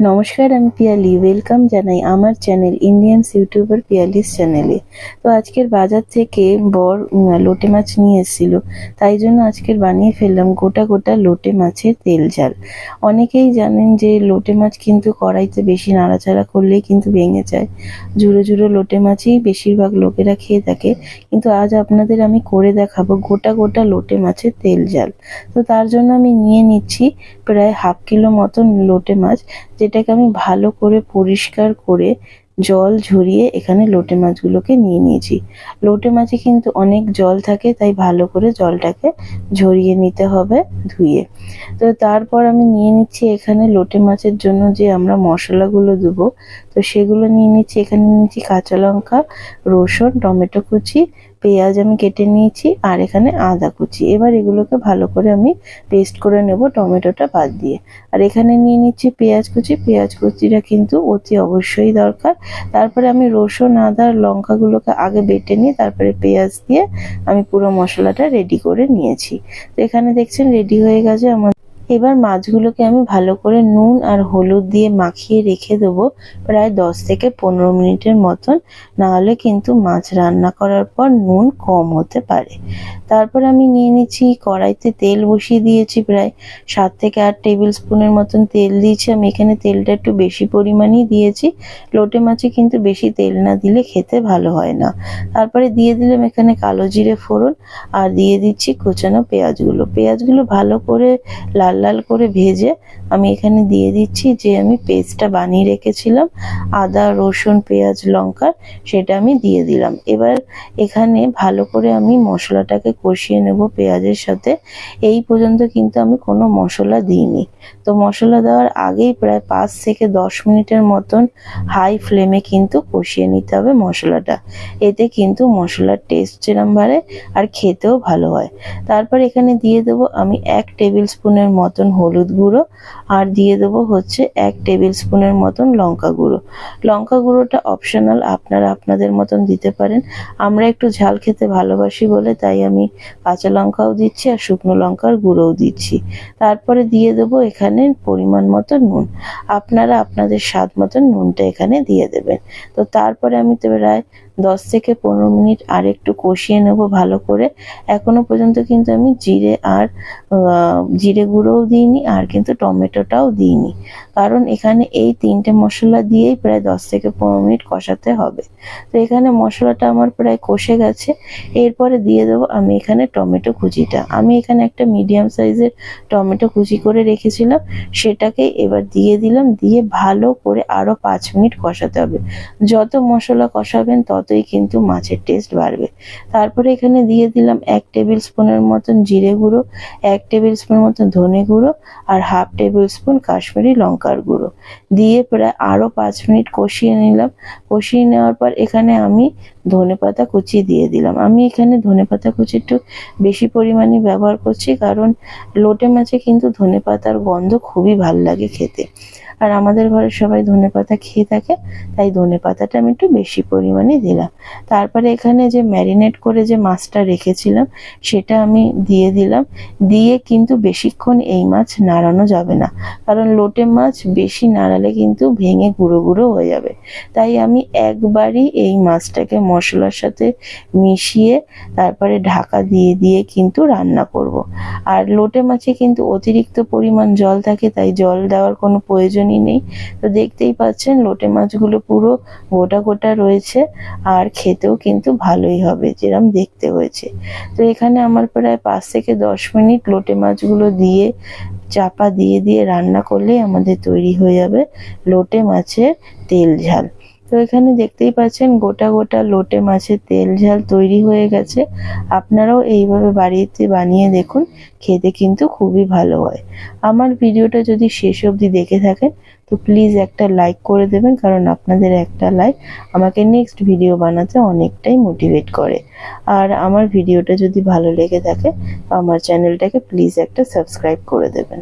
নমস্কার, আমি পিয়ালি। ওয়েলকাম জানাই আমার চ্যানেল ইন্ডিয়ানস ইউটিউবার পিয়ালিস চ্যানেলে তো আজকের বাজার থেকে বর লোটে মাছ নিয়ে এসেছিল। তাই জন্য আজকের বানিয়ে ফেললাম গোটা গোটা লোটে মাছের তেল ঝাল। অনেকেই জানেন যে লোটে মাছ কিন্তু কড়াইতে বেশি নাড়াচাড়া করলেই কিন্তু ভেঙে যায়। ঝুড়ো ঝুড়ো লোটে মাছই বেশিরভাগ লোকেরা খেয়ে থাকে। কিন্তু আজ আপনাদের আমি করে দেখাবো গোটা গোটা লোটে মাছের তেল ঝাল। তো তার জন্য আমি নিয়ে নিচ্ছি প্রায় হাফ কিলো মতন লোটে মাছ। যেটাকে আমি ভালো করে পরিষ্কার করে জল ঝরিয়ে এখানে লোটে মাছগুলোকে নিয়ে নিয়েছি। লোটে মাছে কিন্তু অনেক জল থাকে, তাই ভালো করে জলটাকে ঝরিয়ে নিতে হবে ধুয়ে। তো তারপর আমি নিয়ে নিচ্ছি এখানে লোটে মাছের জন্য যে আমরা মশলাগুলো দেবো, তো সেগুলো নিয়ে নিচ্ছি। এখানে নিচ্ছি কাঁচা লঙ্কা, রসুন, টমেটো কুচি পেঁয়াজ আমি কেটে নিয়েছি আর এখানে আদা কুচি। এবার এগুলোকে ভালো করে আমি পেস্ট করে নেব টমেটোটা বাদ দিয়ে। আর এখানে নিয়ে নিচ্ছি পেঁয়াজ কুচি। পেঁয়াজ কুচিটা কিন্তু অতি অবশ্যই দরকার। তারপরে আমি রসুন, আদা, লঙ্কাগুলোকে আগে বেটে নিয়ে তারপরে পেঁয়াজ দিয়ে আমি পুরো মশলাটা রেডি করে নিয়েছি। তো এখানে দেখছেন রেডি হয়ে গেছে আমার এবার মাছগুলোকে আমি ভালো করে নুন আর হলুদ দিয়ে মাখিয়ে রেখে দেবো প্রায় দশ থেকে পনেরো মিনিটের মতন। নাহলে কিন্তু মাছ রান্না করার পর নুন কম হতে পারে। তারপর আমি নিয়ে নিচ্ছি কড়াইতে তেল বসিয়ে দিয়েছি প্রায় সাত থেকে আট টেবিল স্পুনের মতন তেল দিয়েছি। আমি এখানে তেলটা একটু বেশি পরিমাণেই দিয়েছি। লোটে মাছে কিন্তু বেশি তেল না দিলে খেতে ভালো হয় না। তারপরে দিয়ে দিলাম এখানে কালো জিরে ফোড়ন আর দিয়ে দিচ্ছি কোচানো পেঁয়াজগুলো। পেঁয়াজগুলো ভালো করে লাল লাল করে ভেজে আমি এখানে দিয়ে দিচ্ছি যে আমি পেস্টটা বানিয়ে রেখেছিলাম, আদা, রসুন, পেঁয়াজ, লঙ্কার, সেটা আমি দিয়ে দিলাম। এবার এখানে ভালো করে আমি মশলাটাকে কষিয়ে নেব পেঁয়াজের সাথে। এই পর্যন্ত কিন্তু আমি কোনো মশলা দিইনি। তো মশলা দেওয়ার আগেই প্রায় পাঁচ থেকে দশ মিনিটের মতন হাই ফ্লেমে কিন্তু কষিয়ে নিতে হবে মশলাটা। এতে কিন্তু মশলার টেস্ট যেরম বাড়ে আর খেতেও ভালো হয়। তারপর এখানে দিয়ে দেবো আমি এক টেবিল স্পুনের মতন হলুদ গুঁড়ো, আর দিয়ে দেবো হচ্ছে এক টেবিল স্পুনের মতন লঙ্কা গুঁড়ো। লঙ্কা গুঁড়োটা অপশনাল আপনারা আপনাদের মতন দিতে পারেন। আমরা একটু ঝাল খেতে ভালোবাসি বলে, তাই আমি কাঁচা লঙ্কাও দিচ্ছি আর শুকনো লঙ্কার গুঁড়োও দিচ্ছি। তারপরে দিয়ে দেবো এখানে পরিমাণ মতো নুন। আপনারা আপনাদের স্বাদ মতন নুনটা এখানে দিয়ে দেবেন। তো তারপরে আমি তো প্রায় দশ থেকে পনেরো মিনিট আর একটু কষিয়ে নেব ভালো করে। এখনও পর্যন্ত কিন্তু আমি জিরে আর জিরে গুঁড়োও দিইনি আর কিন্তু টমেটোটাও দিইনি। কারণ এখানে এই তিনটে মশলা দিয়েই প্রায় দশ থেকে পনেরো মিনিট কষাতে হবে। তো এখানে মশলাটা আমার প্রায় কষে গেছে। এরপরে দিয়ে দেবো আমি এখানে টমেটো কুচিটা। আমি এখানে একটা মিডিয়াম সাইজের টমেটো কুচি করে রেখেছিলাম। সেটাকে এবার দিয়ে দিলাম। দিয়ে ভালো করে আরও পাঁচ মিনিট কষাতে হবে। যত মশলা কষাবেন ততই কিন্তু মাছের টেস্ট বাড়বে। তারপরে এখানে দিয়ে দিলাম এক টেবিল স্পুনের মতন জিরে গুঁড়ো, এক টেবিল স্পুনের মতন ধনে গুঁড়ো আর হাফ টেবিল স্পুন কাশ্মীরি লঙ্কার গুঁড়ো। দিয়ে প্রায় আরও পাঁচ মিনিট কষিয়ে নিলাম। কষিয়ে নেওয়ার পর এখানে আমি ধনেপাতা কুচি দিয়ে দিলাম। আমি এখানে ধনেপাতা কুচি একটু বেশি পরিমাণে ব্যবহার করছি কারণ লোটে মাছে কিন্তু ধনেপাতার গন্ধ খুবই ভালো লাগে খেতে। আর আমাদের ঘরে সবাই ধনেপাতা খেয়ে থাকে, তাই ধনেপাতাটা আমি একটু বেশি পরিমাণে দিলাম। তারপরে এখানে যে ম্যারিনেট করে যে মাছটা রেখেছিলাম, সেটা আমি দিয়ে দিলাম। দিয়ে কিন্তু বেশিক্ষণ এই মাছ নাড়ানো যাবে না, কারণ লোটে মাছ বেশি নাড়ালে কিন্তু ভেঙে গুঁড়ো গুঁড়ো হয়ে যাবে। তাই আমি একবারই এই মাছটাকে মশলার সাথে মিশিয়ে তারপরে ঢাকা দিয়ে দিয়ে কিন্তু রান্না করব। আর লোটে মাছে কিন্তু অতিরিক্ত পরিমাণ জল থাকে, তাই জল দেওয়ার কোনো প্রয়োজনই নেই। তো দেখতেই পাচ্ছেন লোটে মাছগুলো পুরো গোটা গোটা রয়েছে আর খেতেও কিন্তু ভালোই হবে যেরম দেখতে হয়েছে। তো এখানে আমার প্রায় পাঁচ থেকে দশ মিনিট লোটে মাছগুলো দিয়ে চাপা দিয়ে দিয়ে রান্না করলে আমাদের তৈরি হয়ে যাবে লোটে মাছের তেল ঝাল। তো এখানে দেখতেই পাচ্ছেন গোটা গোটা লোটে মাছের তেল ঝাল তৈরি হয়ে গেছে। আপনারাও এইভাবে বাড়িতে বানিয়ে দেখুন, খেতে কিন্তু খুবই ভালো হয়। আমার ভিডিওটা যদি শেষ অবধি দেখে থাকেন, তো প্লিজ একটা লাইক করে দেবেন, কারণ আপনাদের একটা লাইক আমাকে নেক্সট ভিডিও বানাতে অনেকটাই মোটিভেট করে। আর আমার ভিডিওটা যদি ভালো লেগে থাকে, আমার চ্যানেলটাকে প্লিজ একটা সাবস্ক্রাইব করে দেবেন।